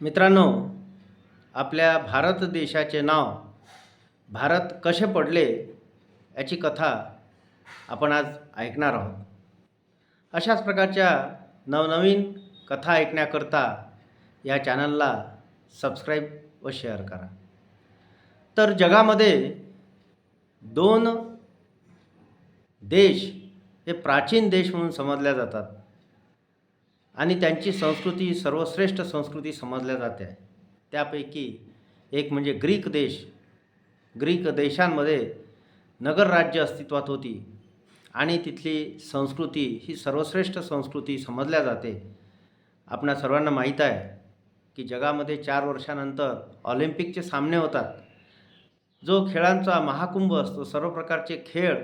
मित्रांनो आपल्या भारत देशाचे नाव भारत कसे पडले याची कथा आपण आज ऐकणार आहोत. अशाच प्रकारच्या नवनवीन कथा ऐकण्याकरता या चॅनलला सबस्क्राईब व शेअर करा. तर जगामध्ये दोन देश हे प्राचीन देश म्हणून समजल्या जातात. आणि त्यांची संस्कृती सर्वश्रेष्ठ संस्कृती समजल्या जाते. त्यापैकी एक म्हणजे ग्रीक देश. ग्रीक देशांमध्ये नगरराज्य अस्तित्वात होती आणि तिथली संस्कृती ही सर्वश्रेष्ठ संस्कृती समजल्या जाते. आपणा सर्वांना माहीत आहे की जगामध्ये चार वर्षानंतर ऑलिम्पिकचे सामने होतात. जो खेळांचा महाकुंभ असतो सर्व प्रकारचे खेळ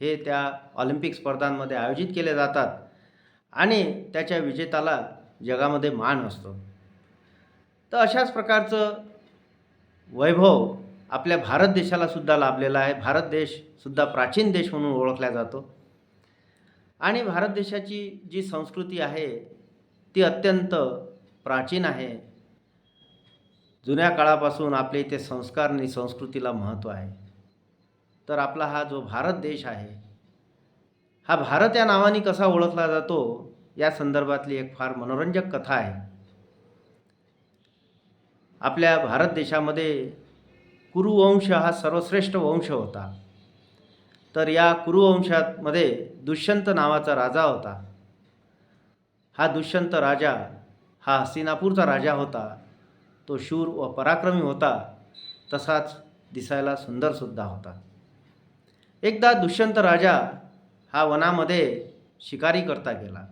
हे त्या ऑलिम्पिक स्पर्धांमध्ये आयोजित केले जातात. आणि त्याच्या विजेताला जगामध्ये मान असतो. तर अशाच प्रकारचं वैभव आपल्या भारत देशाला सुद्धा लाभलेला आहे. भारत देशसुद्धा प्राचीन देश म्हणून ओळखला जातो. आणि भारत देशाची जी संस्कृती आहे ती अत्यंत प्राचीन आहे. जुन्या काळापासून आपल्या इथे संस्कार आणि संस्कृतीला महत्त्व आहे. तर आपला हा जो भारत देश आहे हा भारत या नावाने कसा ओळखला जातो या संदर्भातली एक फार मनोरंजक कथा आहे. आपल्या भारत देशामध्ये कुरुवंश हा सर्वश्रेष्ठ वंश होता. तर या कुरुवंशामध्ये दुष्यंत नावाचा राजा होता. हा दुष्यंत राजा हा हस्तिनापूरचा राजा होता. तो शूर व पराक्रमी होता. तसाच दिसायला सुंदरसुद्धा होता. एकदा दुष्यंत राजा हा वनामध्ये शिकारी करता गेला.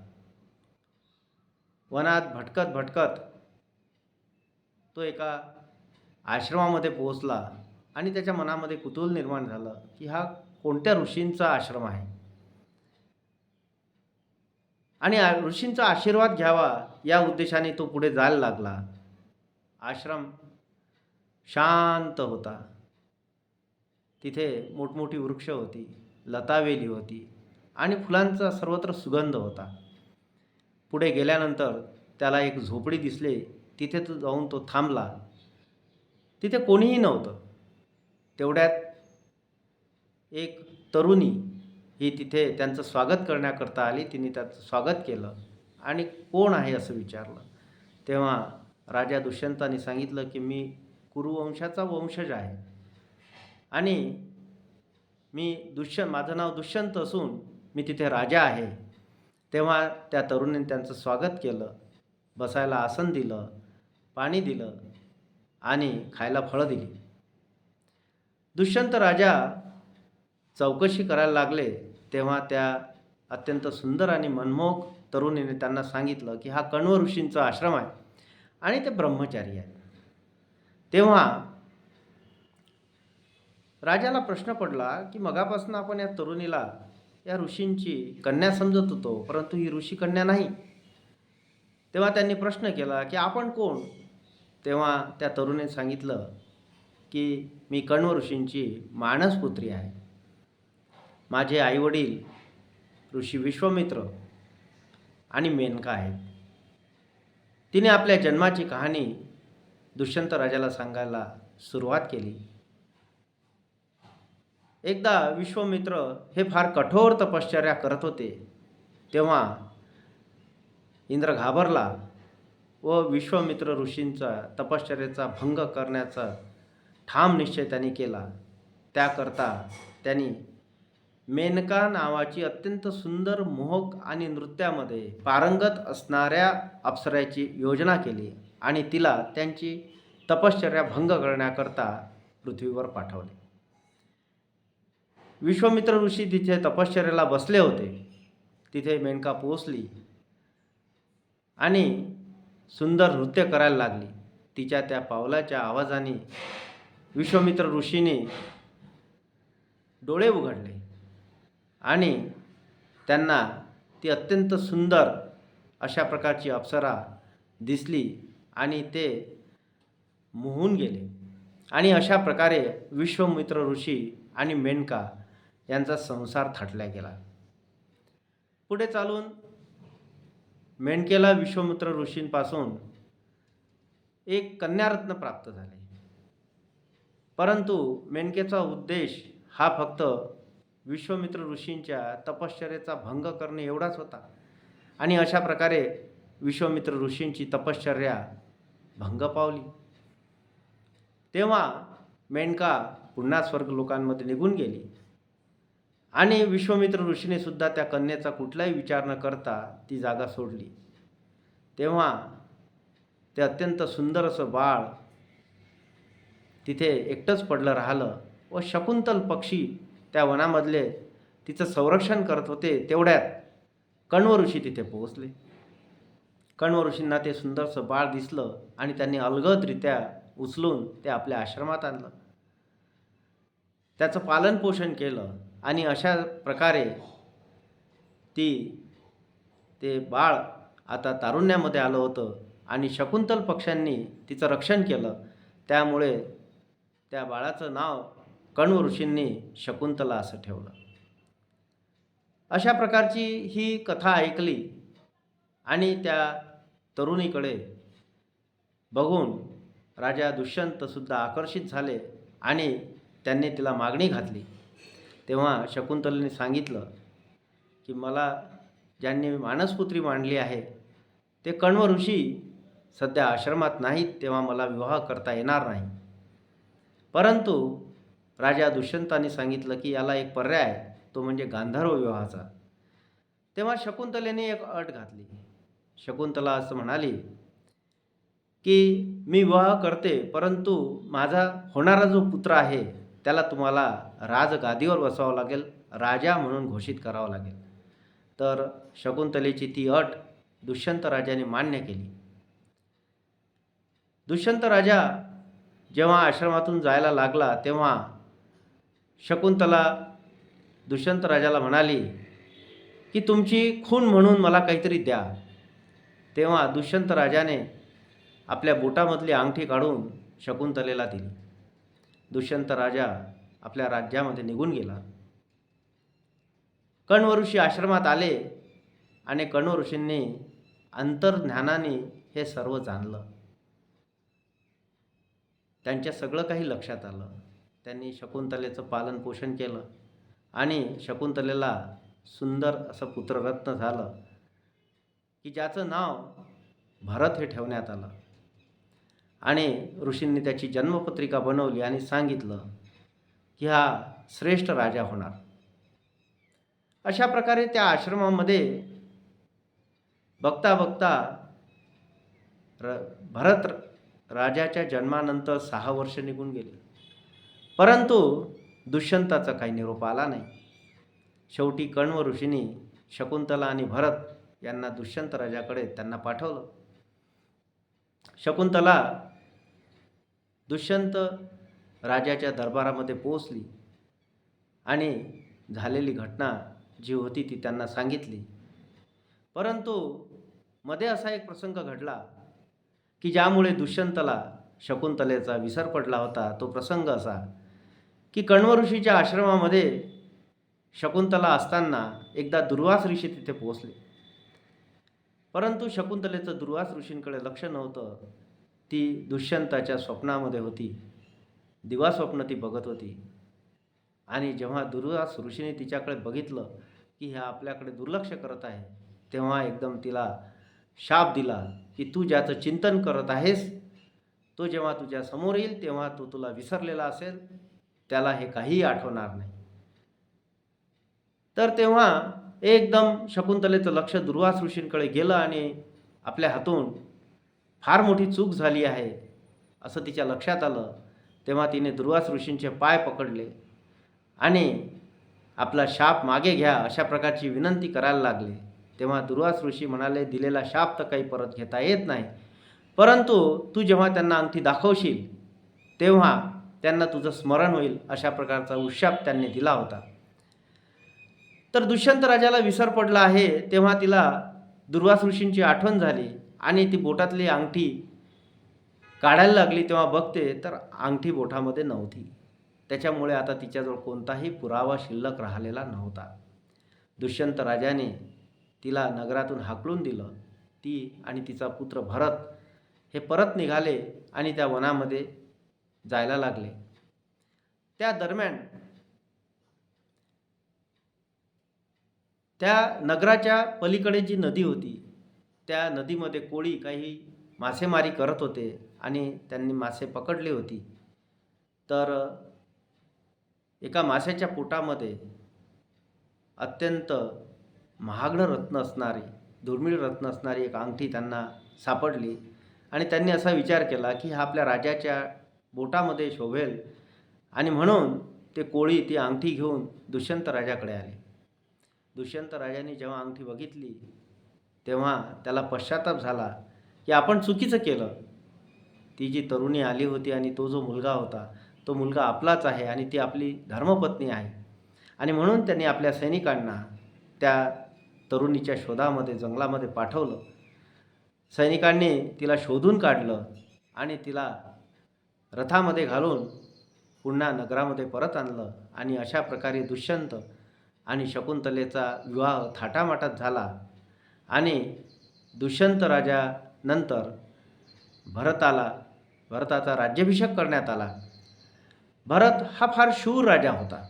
वनात भटकत भटकत तो एका आश्रमामध्ये पोहोचला आणि त्याच्या मनामध्ये कुतूहल निर्माण झालं की हा कोणत्या ऋषींचा आश्रम आहे? आणि ऋषींचा आशीर्वाद घ्यावा या उद्देशाने तो पुढे जायला लागला. आश्रम शांत होता. तिथे मोठमोठी वृक्ष होती लतावेली होती. आणि फुलांचा सर्वत्र सुगंध होता. पुढे गेल्यानंतर त्याला एक झोपडी दिसली. तिथे तो जाऊन तो थांबला. तिथे कोणीही नव्हतं. तेवढ्यात एक तरुणी ही तिथे त्यांचं स्वागत करण्याकरता आली. तिने त्याचं स्वागत केलं. आणि कोण आहे असं विचारलं. तेव्हा राजा दुष्यंताने सांगितलं की मी कुरुवंशाचा वंशज आहे. आणि मी दुष्यंत माझं नाव दुष्यंत असून मी तिथे राजा आहे. तेव्हा त्या तरुणीने त्यांचं स्वागत केलं. बसायला आसन दिलं पाणी दिलं आणि खायला फळं दिली. दुष्यंत राजा चौकशी करायला लागले. तेव्हा त्या अत्यंत सुंदर आणि मनमोहक तरुणीने त्यांना सांगितलं की हा कण्व ऋषींचा आश्रम आहे आणि ते ब्रह्मचारी आहेत. तेव्हा राजाला प्रश्न पडला की मगापासून आपण या तरुणीला या ऋषींची कन्या समजत होतो परंतु ही ऋषी कन्या नाही. तेव्हा त्यांनी प्रश्न केला की आपण कोण? तेव्हा त्या तरुणीने सांगितलं की मी कण्व ऋषींची मानसपुत्री आहे. माझे आईवडील ऋषी विश्वामित्र आणि मेनका आहेत. तिने आपल्या जन्माची कहाणी दुष्यंत राजाला सांगायला सुरुवात केली. एकदा विश्वमित्र हे फार कठोर तपश्चर्या करत होते. तेव्हा इंद्र घाबरला व विश्वमित्र ऋषींचा तपश्चर्याचा भंग करण्याचा ठाम निश्चय त्यांनी केला. त्याकरता त्यांनी मेनका नावाची अत्यंत सुंदर मोहक आणि नृत्यामध्ये पारंगत असणाऱ्या अप्सऱ्याची योजना केली आणि तिला त्यांची तपश्चर्या भंग करण्याकरता पृथ्वीवर पाठवले. विश्वामित्र ऋषी तिथे तपश्चर्याला बसले होते. तिथे मेनका पोचली आणि सुंदर नृत्य करायला लागली. तिच्या त्या पावलाच्या आवाजाने विश्वामित्र ऋषीने डोळे उघडले आणि त्यांना ती अत्यंत सुंदर अशा प्रकारची अप्सरा दिसली आणि ते मोहून गेले. आणि अशा प्रकारे विश्वमित्र ऋषी आणि मेनका यांचा संसार थाटला गेला. पुढे चालून मेंढकेला विश्वमित्र ऋषींपासून एक कन्यारत्न प्राप्त झाले. परंतु मेणकेचा उद्देश हा फक्त विश्वमित्र ऋषींच्या तपश्चर्याचा भंग करणे एवढाच होता. आणि अशा प्रकारे विश्वमित्र ऋषींची तपश्चर्या भंग पावली. तेव्हा मेनका पुन्हा स्वर्ग लोकांमध्ये निघून गेली. आणि विश्वामित्र ऋषीने सुद्धा त्या कन्येचा कुठलाही विचार न करता ती जागा सोडली. तेव्हा ते अत्यंत सुंदर असं बाळ तिथे एकटंच पडलं राहिलं व शकुंतल पक्षी त्या वनामधले तिचं संरक्षण करत होते तेवढ्यात कण्व ऋषी तिथे पोहोचले. कण्व ऋषींना ते सुंदरसं बाळ दिसलं आणि त्यांनी अलगदरित्या उचलून ते आपल्या आश्रमात आणलं. त्याचं पालनपोषण केलं. आणि अशा प्रकारे ती ते बाळ आता तारुण्यामध्ये आलं होतं आणि शकुंतल पक्ष्यांनी तिचं रक्षण केलं. त्यामुळे त्या बाळाचं नाव कण्व ऋषींनी शकुंतला असं ठेवलं. अशा प्रकारची ही कथा ऐकली आणि त्या तरुणीकडे बघून राजा दुष्यंतसुद्धा आकर्षित झाले आणि त्यांनी तिला मागणी घातली. तेव्हा शकुंतलेने सांगितलं की मला ज्यांनी मानसपुत्री मांडली आहे ते कण्व ऋषी सध्या आश्रमात नाहीत तेव्हा मला विवाह करता येणार नाही. परंतु राजा दुष्यंताने सांगितलं की याला एक पर्याय तो म्हणजे गांधर्व विवाहाचा. तेव्हा शकुंतलेने एक अट घातली. शकुंतला असं म्हणाली की मी विवाह करते परंतु माझा होणारा जो पुत्र आहे त्याला तुम्हाला राजगादीवर बसावं लागेल राजा म्हणून घोषित करावं लागेल. तर शकुंतलेची ती अट दुष्यंत राजाने मान्य केली. दुष्यंत राजा जेव्हा आश्रमातून जायला लागला तेव्हा शकुंतला दुष्यंत राजाला म्हणाली की तुमची खून म्हणून मला काहीतरी द्या. तेव्हा दुष्यंत राजाने आपल्या बोटामधली अंगठी काढून शकुंतलेला दिली. दुष्यंत राजा आपल्या राज्यामध्ये निघून गेला. कण्व ऋषी आश्रमात आले आणि कण्व ऋषींनी अंतर्ज्ञानाने हे सर्व जाणलं. त्यांच्या सगळं काही लक्षात आलं. त्यांनी शकुंतलेचं पालनपोषण केलं आणि शकुंतलेला सुंदर असं पुत्ररत्न झालं की ज्याचं नाव भरत हे ठेवण्यात आलं. आणि ऋषींनी त्याची जन्मपत्रिका बनवली आणि सांगितलं की हा श्रेष्ठ राजा होणार. अशा प्रकारे त्या आश्रमामध्ये बघता बघता र भरत राजाच्या जन्मानंतर सहा वर्ष निघून गेले. परंतु दुष्यंताचा काही निरोप आला नाही. शेवटी कण्व ऋषींनी शकुंतला आणि भरत यांना दुष्यंत राजाकडे त्यांना पाठवलं. शकुंतला दुष्यंत राजाच्या दरबारामध्ये पोहोचली आणि झालेली घटना जी होती ती त्यांना सांगितली. परंतु मध्ये असा एक प्रसंग घडला की ज्यामुळे दुष्यंतला शकुंतलेचा विसर पडला होता. तो प्रसंग असा की कण्व ऋषीच्या आश्रमामध्ये शकुंतला असताना एकदा दुर्वास ऋषी तिथे पोहोचले. परंतु शकुंतलेचं दुर्वास ऋषींकडे लक्ष नव्हतं. ती दुष्यंताच्या स्वप्नामध्ये होती. दिवा स्वप्न ती बघत होती. आणि जेव्हा दुर्वास ऋषीने तिच्याकडे बघितलं की ह्या आपल्याकडे दुर्लक्ष करत आहे तेव्हा एकदम तिला शाप दिला की तू ज्याचं चिंतन करत आहेस तो जेव्हा तुझ्या समोर येईल तेव्हा तो तुला विसरलेला असेल त्याला हे काहीही आठवणार नाही. तर तेव्हा एकदम शकुंतलेचं लक्ष दुर्वास ऋषींकडे गेलं आणि आपल्या हातून फार मोठी चूक झाली आहे असं तिच्या लक्षात आलं. तेव्हा तिने दुर्वास ऋषींचे पाय पकडले आणि आपला शाप मागे घ्या अशा प्रकारची विनंती करायला लागले. तेव्हा दुर्वास ऋषी म्हणाले दिलेला शाप तर काही परत घेता येत नाही. परंतु तू जेव्हा त्यांना अंगठी दाखवशील तेव्हा त्यांना तुझं स्मरण होईल अशा प्रकारचा उशाप त्यांनी दिला होता. तर दुष्यंत राजाला विसर पडला आहे तेव्हा तिला दुर्वास ऋषींची आठवण झाली. आणि ती बोटातली अंगठी काढायला लागली तेव्हा बघते तर अंगठी बोटामध्ये नव्हती. त्याच्यामुळे आता तिच्याजवळ कोणताही पुरावा शिल्लक राहिलेला नव्हता. दुष्यंत राजाने तिला नगरातून हाकलून दिलं. ती आणि तिचा पुत्र भरत हे परत निघाले आणि त्या वनामध्ये जायला लागले. त्या दरम्यान त्या नगराच्या पलीकडे जी नदी होती त्या नदीमध्ये कोळी काही मासेमारी करत होते आणि त्यांनी मासे पकडली होती. तर एका माशाच्या पोटामध्ये अत्यंत महागडं रत्न असणारी दुर्मिळ रत्न असणारी एक अंगठी त्यांना सापडली आणि त्यांनी असा विचार केला की हा आपल्या राजाच्या बोटामध्ये शोभेल आणि म्हणून ते कोळी ती अंगठी घेऊन दुष्यंत राजाकडे आले. दुष्यंत राजाने जेव्हा अंगठी बघितली तेव्हा त्याला पश्चाताप झाला की आपण चुकीचं केलं. ती जी तरुणी आली होती आणि तो जो मुलगा होता तो मुलगा आपलाच आहे आणि ती आपली धर्मपत्नी आहे. आणि म्हणून त्यांनी आपल्या सैनिकांना त्या तरुणीच्या शोधामध्ये जंगलामध्ये पाठवलं. सैनिकांनी तिला शोधून काढलं आणि तिला रथामध्ये घालून पुन्हा नगरामध्ये परत आणलं आणि अशा प्रकारे दुष्यंत आणि शकुंतलेचा विवाह थाटामाटात झाला. आणि दुष्यंत राजानंतर भरताला भरताचा राज्याभिषेक करण्यात आला. भरत हा फार शूर राजा होता.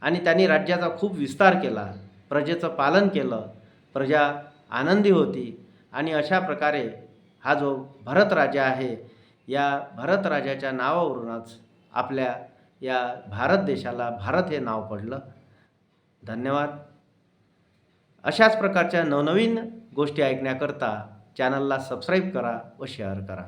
आणि त्यांनी राज्याचा खूप विस्तार केला प्रजेचं पालन केलं प्रजा आनंदी होती आणि अशा प्रकारे हा जो भरत राजा आहे या भरत राजाच्या नावावरूनच आपल्या या भारत देशाला भारत हे नाव पडलं. धन्यवाद. अशाच प्रकारच्या नवनवीन गोष्टी ऐकण्याकरता चॅनलला सबस्क्राईब करा व शेअर करा.